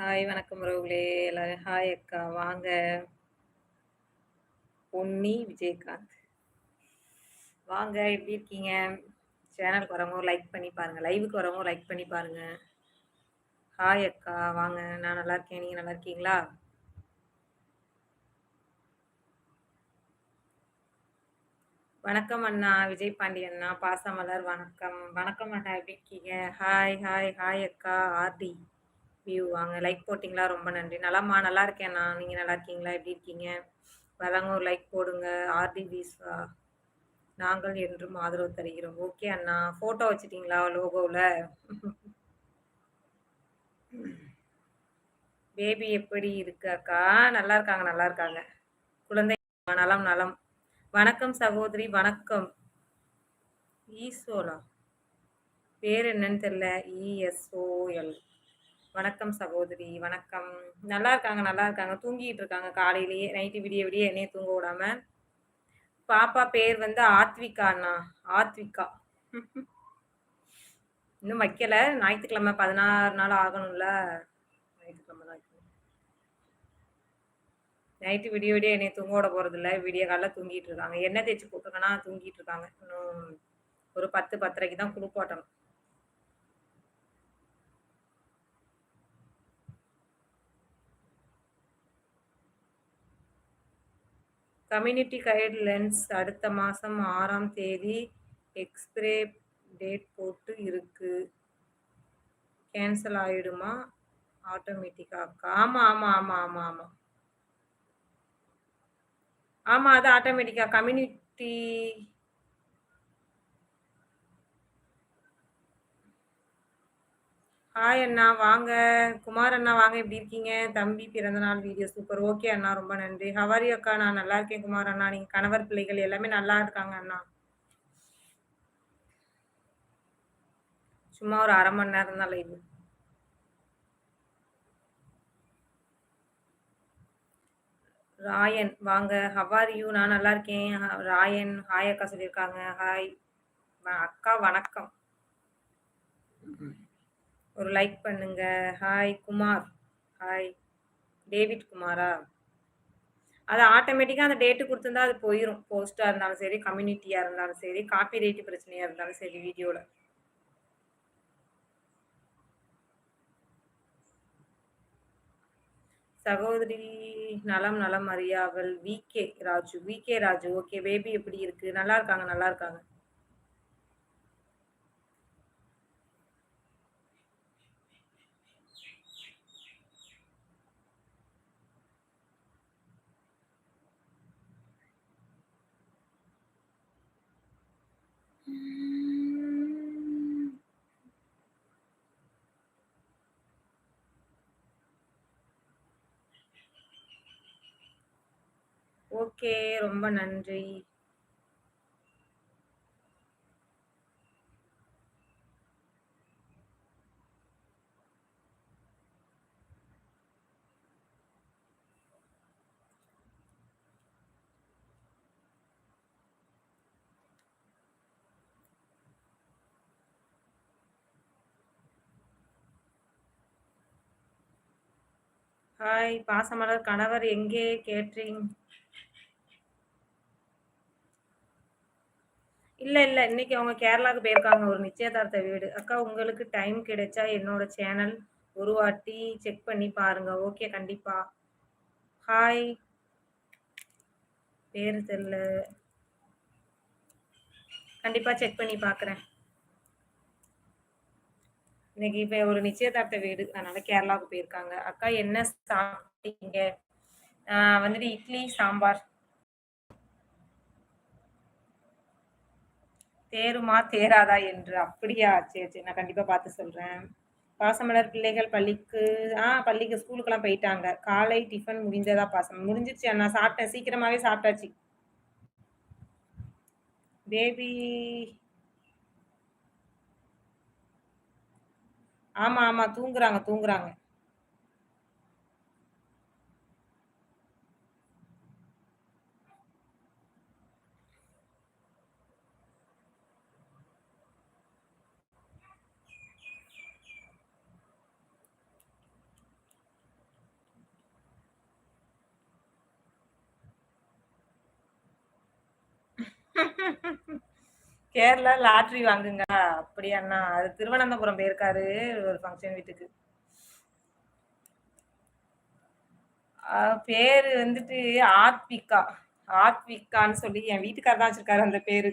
Hi வணக்கம் உறவுகளே. எல்லாரும் ஹாய் அக்கா. வாங்க. பொன்னி விஜயகாந்த். வாங்க எப்படி இருக்கீங்க? சேனலுக்கு வரவங்க லைக் பண்ணி பாருங்க. லைவுக்கு வரவங்க லைக் பண்ணி பாருங்க. ஹாய் அக்கா. வாங்க. நான் நல்லா இருக்கேன். நீங்க நல்லா இருக்கீங்களா? வணக்கம் அண்ணா. விஜய் பாண்டி அண்ணா. பாசமலர் வணக்கம். வணக்கம் அண்ணா. எப்படி இருக்கீங்க? ஹாய் ஹாய் ஹாய் அக்கா. ஆர்டி வியூ வாங்க. லைக் போட்டிங்களா? ரொம்ப நன்றி. நலமா நல்லா இருக்கேன் அண்ணா நீங்கள் நல்லா இருக்கீங்களா? எப்படி இருக்கீங்க? வரவங்க ஒரு லைக் போடுங்க. ஆர்டி வீஸ்வா நாங்கள் என்றும் ஆதரவு தருகிறோம். ஓகே அண்ணா. ஃபோட்டோ வச்சுட்டிங்களா லோகோவில் பேபி எப்படி இருக்கு அக்கா? நல்லா இருக்காங்க. நல்லா இருக்காங்க. குழந்தை நலம் நலம். வணக்கம் சகோதரி. வணக்கம். ஈசோலா பேர் என்னன்னு தெரியல. இஎஸ்ஓஎல் வணக்கம் சகோதரி வணக்கம். நல்லா இருக்காங்க நல்லா இருக்காங்க. தூங்கிட்டு இருக்காங்க காலையிலேயே. நைட்டு விடிய விடிய என்னையே தூங்க விடாம. பாப்பா பேர் வந்து ஆத்விகா அண்ணா. ஆத்விகா. இன்னும் வைக்கல. ஞாயிற்றுக்கிழமை பதினாறு நாள் ஆகணும்ல. ஞாயிற்றுக்கிழமை தான் நைட்டு விடிய விடிய என்னை தூங்க விட போகிறதில்ல விடிய காலைல தூங்கிட்டு இருக்காங்க. எண்ணெய் தேய்ச்சி போட்டுருக்கேன்னா தூங்கிட்டு இருக்காங்க. இன்னும் ஒரு பத்து பத்தரைக்கு தான் குளிப்பாட்டணும். கம்யூனிட்டி கைட்லைன்ஸ் அடுத்த மாதம் ஆறாம் தேதி எக்ஸ்பிரே டேட் போட்டு இருக்குது கேன்சல் ஆகிடுமா ஆட்டோமேட்டிக்காக ஆமாம் ஆமாம் ஆமாம் ஆமாம் ஆமாம் ஆமாம் அது ஆட்டோமேட்டிக்காக கம்யூனிட்டி ஹாய் அண்ணா வாங்க. குமார் அண்ணா வாங்க. எப்படி இருக்கீங்க? தம்பி பிறந்தநாள் வீடியோ சூப்பர் ஓகே அண்ணா ரொம்ப நன்றி. ஹவாரி அக்கா? நான் நல்லா இருக்கேன் குமார் அண்ணா. நீங்கள் கணவர் பிள்ளைகள் எல்லாமே நல்லா இருக்காங்க அண்ணா. சும்மா ஒரு அரை மணி நேரம் தான் லைவ் ராயன் வாங்க. ஹவார் யூ நான் நல்லா இருக்கேன். ராயன் ஹாய் அக்கா சொல்லியிருக்காங்க. ஹாய் அக்கா வணக்கம். ஒரு லைக் பண்ணுங்க. ஹாய் குமார். ஹாய் டேவிட் குமாரா? அது ஆட்டோமேட்டிக்காக அந்த டேட்டு கொடுத்துருந்தா அது போயிடும் போஸ்ட்டாக இருந்தாலும் சரி கம்யூனிட்டியாக இருந்தாலும் சரி காப்பி ரேட்டு பிரச்சனையாக இருந்தாலும் சரி வீடியோவில் சகோதரி நலம் நலம் அறியாவல். V K Raju. V K Raju okay baby எப்படி இருக்கு? நல்லா இருக்காங்க நல்லா இருக்காங்க. ஓகே ரொம்ப நன்றி. ஹாய் பாசமலர் கணவர் எங்கே கேட்ரிங் இல்லை இல்லை இன்னைக்கு அவங்க கேரளாவுக்கு போயிருக்காங்க ஒரு நிச்சயதார்த்த வீடு. அக்கா உங்களுக்கு டைம் கிடைச்சா என்னோட சேனல் ஒரு வாட்டி செக் பண்ணி பாருங்க. ஓகே கண்டிப்பா. ஹாய் பேர் தெரியல. கண்டிப்பா செக் பண்ணி பார்க்குறேன் இன்னைக்கு இப்போ ஒரு நிச்சயதார்த்த வீடு. அதனால கேரளாவுக்கு போயிருக்காங்க. அக்கா என்ன சாப்பிட்டீங்க? வந்துட்டு இட்லி சாம்பார். தேருமா தேராதா என்று. அப்படியா? சரி சரி. நான் கண்டிப்பா பார்த்து சொல்றேன். பாசமலர் பிள்ளைகள் பள்ளிக்கு ஆ பள்ளிக்கு ஸ்கூலுக்கெல்லாம் போயிட்டாங்க. காலை டிஃபன் முடிஞ்சதா பாசம்? முடிஞ்சிருச்சு நான் சாப்பிட்டேன். சீக்கிரமாவே சாப்பிட்டாச்சு. பேபி ஆமா ஆமா தூங்குறாங்க தூங்குறாங்க Ha ha ha ha. Kerala lottery வாங்குங்க. அப்படியாண்ணா அது திருவனந்தபுரம் போயிருக்காரு ஒரு ஃபங்க்ஷன் வீட்டுக்கு. பேர் வந்துட்டு ஆத்விகா. ஆத்விகான்னு சொல்லி என் வீட்டுக்காரர் தான் வச்சிருக்காரு அந்த பேரு.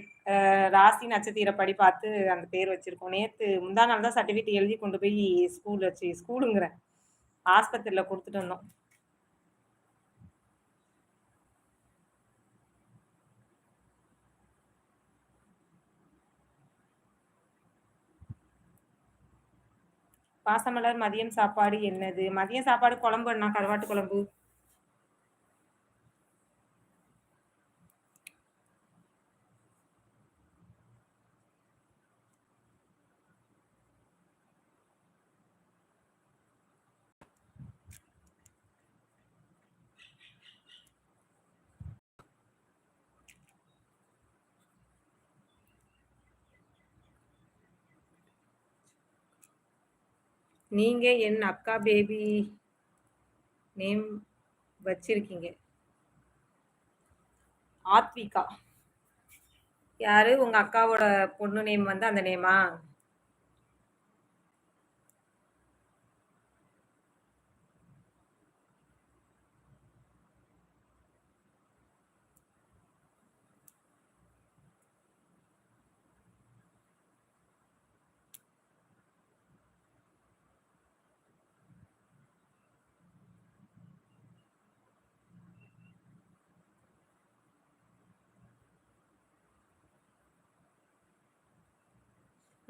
ராசி நட்சத்திரப்படி பார்த்து அந்த பேர் வச்சிருக்கோம். நேற்று முந்தா நாள் தான் சர்டிஃபிகேட் எழுதி கொண்டு போய் ஸ்கூல் வச்சு ஸ்கூலுங்கிறேன் ஆஸ்பத்திரியில் கொடுத்துட்டு வந்தோம். பாசமலர் மதியம் சாப்பாடு என்னது? மதியம் சாப்பாடு குழம்பு என்ன கருவாட்டு குழம்பு. நீங்க என் அக்கா பேபி நேம் வச்சிருக்கீங்க. ஆத்விகா. யாரு? உங்க அக்காவோட பொண்ணு நேம் வந்து அந்த நேமா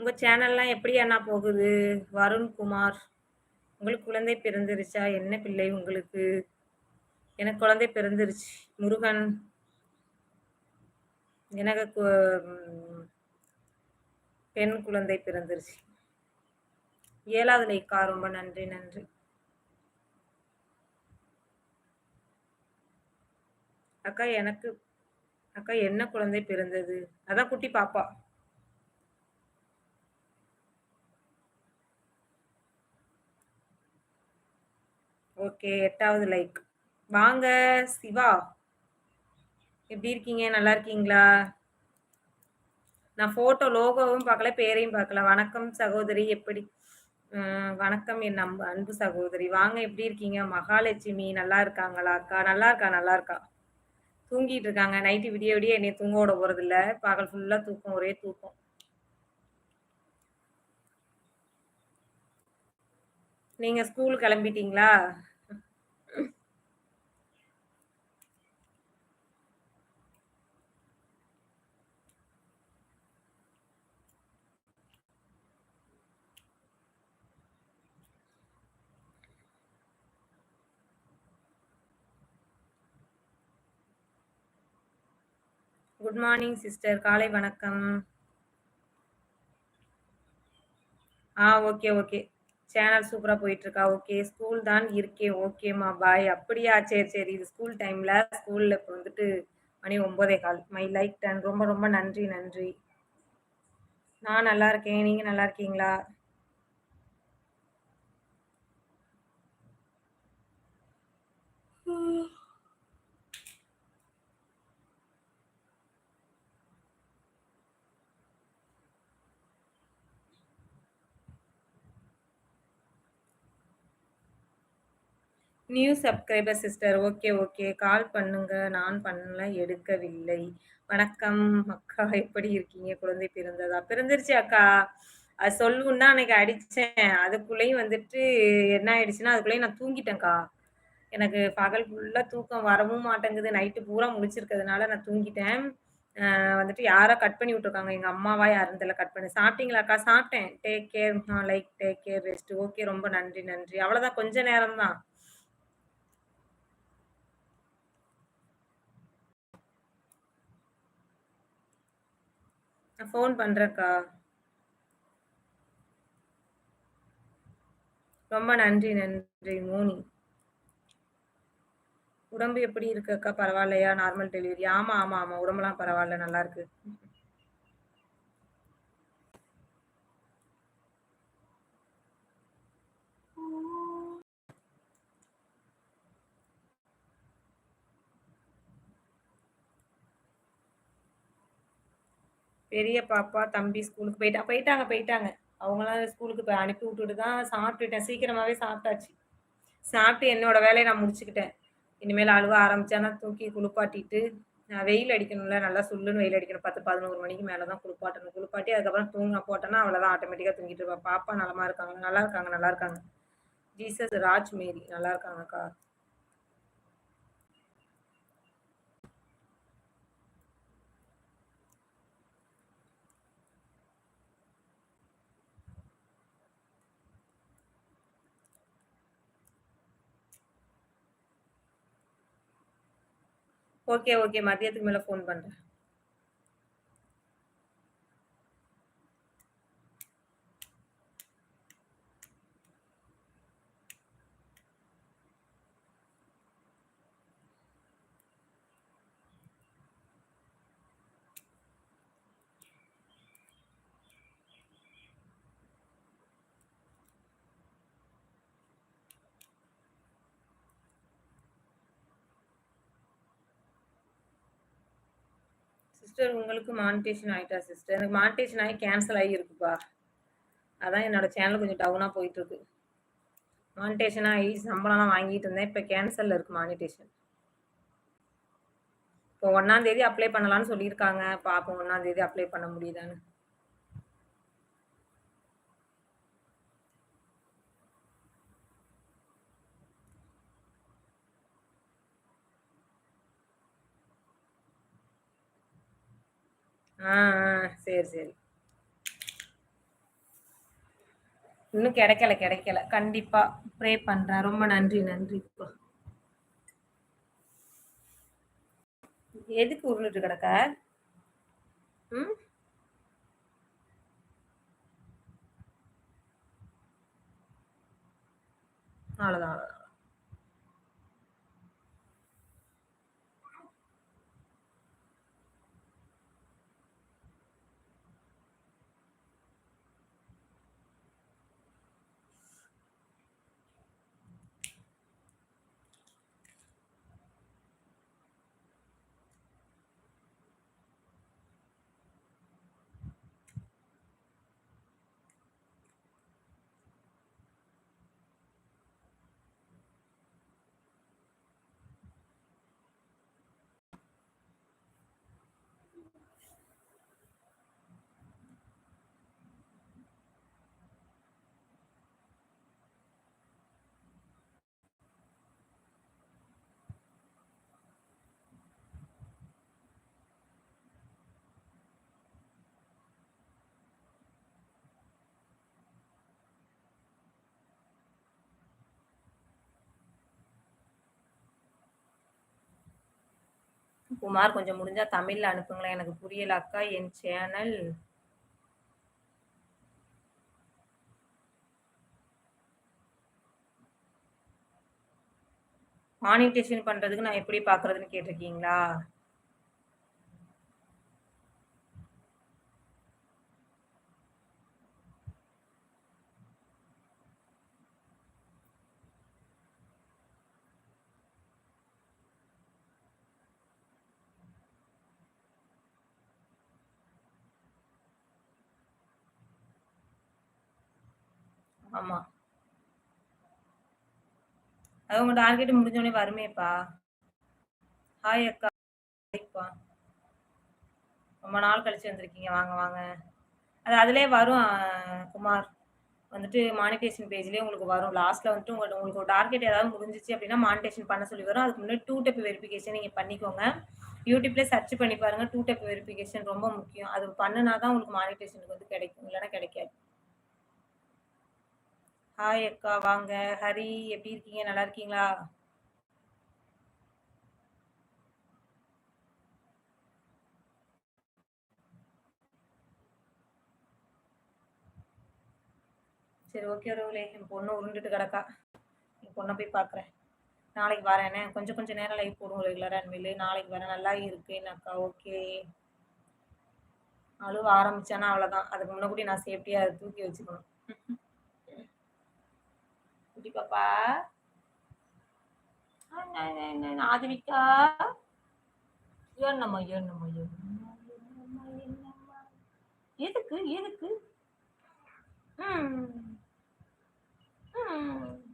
உங்க சேனல்லாம் எப்படி அண்ணா போகுது? வருண்குமார் உங்களுக்கு குழந்தை பிறந்துருச்சா? என்ன பிள்ளை உங்களுக்கு? எனக்கு குழந்தை பிறந்துருச்சு. முருகன் எனக்கு பெண் குழந்தை பிறந்துருச்சு. ஏழாவது லைக்கா. ரொம்ப நன்றி நன்றி. அக்கா எனக்கு அக்கா என்ன குழந்தை பிறந்தது? அதான் குட்டி பாப்பா. ஓகே எட்டாவது லைக் வாங்க சிவா. எப்படி இருக்கீங்க? நல்லா இருக்கீங்களா? நான் ஃபோட்டோ லோகோவும் பார்க்கல பேரையும் பார்க்கல. வணக்கம் சகோதரி எப்படி? வணக்கம் என் அன்பு அன்பு சகோதரி. வாங்க எப்படி இருக்கீங்க? மகாலட்சுமி நல்லா இருக்காங்களா? அக்கா நல்லா இருக்கா? நல்லா இருக்கா? தூங்கிட்டு இருக்காங்க. நைட்டு விடிய விடிய என்னை தூங்க விட போறது இல்லை. பகல் ஃபுல்லாக தூக்கம் ஒரே தூக்கம். நீங்க ஸ்கூல் கிளம்பிட்டீங்களா? குட் மார்னிங் சிஸ்டர் காலை வணக்கம். ஆ ஓகே ஓகே சேனல் சூப்பராக போயிட்டுருக்கா. ஓகே ஸ்கூல் தான் இருக்கேன் ஓகேம்மா பாய் அப்படியா? சரி சரி. இது ஸ்கூல் டைமில் ஸ்கூலில் இப்போ வந்துட்டு மணி ஒன்பதே கால். மை லைக் டன் ரொம்ப ரொம்ப நன்றி நன்றி. நான் நல்லா இருக்கேன். நீங்கள் நல்லா இருக்கீங்களா? New subscriber sister okay okay call பண்ணுங்க. நான் பண்ணல எடுக்கவில்லை. வணக்கம். அக்கா எப்படி இருக்கீங்க? குழந்தை பிறந்ததா? பிறந்துருச்சு அக்கா. அது சொல்லுன்னா அன்னைக்கு அடித்தேன் அதுக்குள்ளேயும் வந்துட்டு என்ன ஆயிடுச்சுன்னா அதுக்குள்ளேயும் நான் தூங்கிட்டேன்க்கா எனக்கு பகல் ஃபுல்லாக தூக்கம் வரவும் மாட்டேங்குது. நைட்டு பூரா முடிச்சிருக்கிறதுனால நான் தூங்கிட்டேன். வந்துட்டு யாரோ கட் பண்ணி விட்ருக்காங்க எங்கள் அம்மாவா யாரும் தெரியல கட் பண்ணி. சாப்பிட்டீங்களாக்கா சாப்பிட்டேன். Take care like take care rest okay ரொம்ப நன்றி நன்றி. அவ்வளோதான் கொஞ்ச நேரம் தான் நான் ஃபோன் பண்ணுறேன்க்கா ரொம்ப நன்றி நன்றி மோனி. உடம்பு எப்படி இருக்கு அக்கா பரவாயில்லையா? நார்மல் டெலிவரி ஆமாம் ஆமா ஆமா. உடம்புலாம் பரவாயில்ல. நல்லா இருக்கு. பெரிய பாப்பா தம்பி ஸ்கூலுக்கு போயிட்டா போயிட்டாங்க போயிட்டாங்க. அவங்களாம் ஸ்கூலுக்கு போய் அனுப்பி விட்டுட்டு தான் சாப்பிட்டுட்டேன். சீக்கிரமாகவே சாப்பிட்டாச்சு. சாப்பிட்டு என்னோட வேலையை நான் முடிச்சுக்கிட்டேன். இனிமேல் அழுவ ஆரம்பிச்சானா தூக்கி குளிப்பாட்டிட்டு நான் வெயில் அடிக்கணும்ல நல்லா சுல்லுன்னு வெயில் அடிக்கணும். பத்து பதினோரு மணிக்கு மேலே தான் குளிப்பாட்டணும். குளிப்பாட்டி அதுக்கப்புறம் தூங்க போட்டேன்னா அவ்வளோதான் ஆட்டோமேட்டிக்காக தூங்கிட்டு இருப்பா பாப்பா நலமா இருக்காங்க? நல்லா இருக்காங்க நல்லா இருக்காங்க. ஜீசஸ் ராஜ் மேரி நல்லா இருக்காங்கக்கா. ஓகே ஓகே மதியத்துக்கு மேலே ஃபோன் பண்ணுறேன் சிஸ்டர் உங்களுக்கு மானிட்டேஷன் ஆகிட்டா சிஸ்டர் எனக்கு மானிட்டேஷன் ஆகி கேன்சல் ஆகி இருக்குப்பா. அதான் என்னோட சேனல் கொஞ்சம் டவுனாக போயிட்டுருக்கு. மானிட்டேஷன் ஆகி சம்பளம்லாம் வாங்கிட்டு இருந்தேன். இப்போ கேன்சலில் இருக்குது மானிட்டேஷன் இப்போ ஒன்றாந்தேதி அப்ளை பண்ணலான்னு சொல்லியிருக்காங்க. பார்ப்போம் ஒன்றாந்தேதி அப்ளை பண்ண முடியுதான்னு. ஆ சரி சரி. இன்னும் கிடைக்கல கிடைக்கல. கண்டிப்பா ப்ரே பண்றேன். ரொம்ப நன்றி நன்றி. எதுக்கு உருளிட்டு கிடக்க? ம்? அவ்வளோதான் அவ்வளோதான் குமார் கொஞ்சம் முடிஞ்சா தமிழ்ல அனுப்புங்களேன். எனக்கு புரியல அக்கா என் சேனல். மானிட்டேஷன் பண்றதுக்கு நான் எப்படி பாக்குறதுன்னு கேட்டிருக்கீங்களா? ஆமா. அது உங்க டார்கெட் முடிஞ்சோடனே வருமேப்பா. ஹாய் அக்கா. ரொம்ப நாள் கழிச்சு வந்திருக்கீங்க. வாங்க வாங்க. அது அதுலேயே வரும் குமார். வந்துட்டு மானிட்டேஷன் பேஜ்லேயே உங்களுக்கு வரும். லாஸ்ட்டில் வந்துட்டு உங்களுக்கு உங்களுக்கு டார்கெட் ஏதாவது முடிஞ்சிச்சு அப்படின்னா மானிட்டேஷன் பண்ண சொல்லி வரும். அதுக்கு முன்னாடி டூ டெப் வெரிஃபிகேஷன் நீங்கள் பண்ணிக்கோங்க. யூடியூப்லேயே சர்ச் பண்ணி பாருங்கள் டூ டெப் வெரிஃபிகேஷன் ரொம்ப முக்கியம். அது பண்ணுனா தான் உங்களுக்கு மானிட்டேஷனுக்கு வந்து கிடைக்கும். இல்லைன்னா கிடைக்காது. ஹாய் அக்கா வாங்க. ஹரி எப்படி இருக்கீங்க? நல்லா இருக்கீங்களா? சரி ஓகே ரோலே என் பொண்ணு உருண்டுட்டு கிடக்கா. என் பொண்ணை போய் பார்க்குறேன் நாளைக்கு வரேனே. கொஞ்சம் கொஞ்சம் நேரம் லைவ் போடுவோம் ரெகுலராக அன்மையிலே நாளைக்கு வரேன் நல்லா இருக்கேன்னாக்கா ஓகே அழுவ ஆரம்பிச்சானா அவ்வளோதான் அதுக்கு முன்னாடி நான் சேஃப்டியாக அதை தூக்கி வச்சுக்கணும். குட்டி பாப்பா ஆதிவிக்கா என்னம்மா என்னம்மா என்னம்மா எதுக்கு எதுக்கு? ம். ம்.